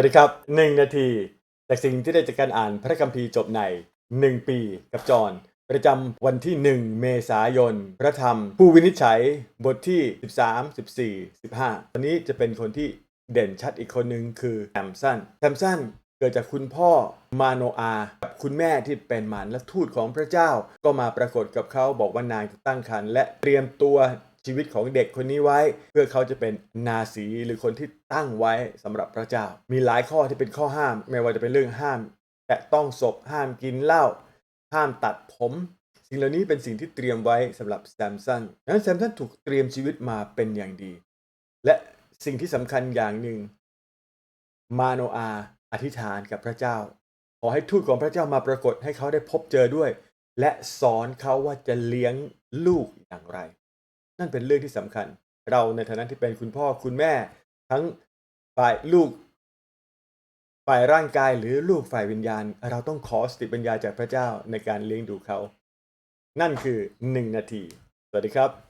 วัสดีครับหนึ่งนาที จากสิ่งที่ได้จากการอ่านพระคัมภีร์จบในหนึ่งปีกับจอนประจำวันที่ 1 เมษายน พระธรรม ผู้วินิจฉัยบทที่ 13 14 15 ตอนนี้จะเป็นคนที่เด่นชัดอีกคนหนึ่งคือแซมสันแซมสันเกิดจากคุณพ่อมาโนอากับคุณแม่ที่เป็นมารและทูตของพระเจ้า ก็มาปรากฏกับเขาบอกว่านางตั้งครรภ์และเตรียมตัว ชีวิตของเด็กคนนี้ไว้ เพื่อเขาจะเป็นนาสีหรือคนที่ตั้งไว้สำหรับพระเจ้า มีหลายข้อที่เป็นข้อห้าม ไม่ว่าจะเป็นเรื่องห้าม แต่ต้องศพห้ามกินเหล้าห้ามตัดผม สิ่งเหล่านี้เป็นสิ่งที่เตรียมไว้สำหรับแซมสันดังนั้นแซมสันถูกเตรียมชีวิตมาเป็นอย่างดี และสิ่งที่สำคัญอย่างหนึ่ง มาโนอาอธิษฐานกับพระเจ้า ขอให้ทูตของพระเจ้ามาปรากฏให้เขาได้พบเจอด้วย และสอนเขาว่าจะเลี้ยงลูกอย่างไร นั่นเป็นเรื่องที่สำคัญ เราในฐานะที่เป็นคุณพ่อคุณแม่ ทั้งฝ่ายลูก ฝ่ายร่างกายหรือลูกฝ่ายวิญญาณ เราต้องขอสติปัญญาจากพระเจ้าในการเลี้ยงดูเขา นั่นคือหนึ่งนาที สวัสดีครับ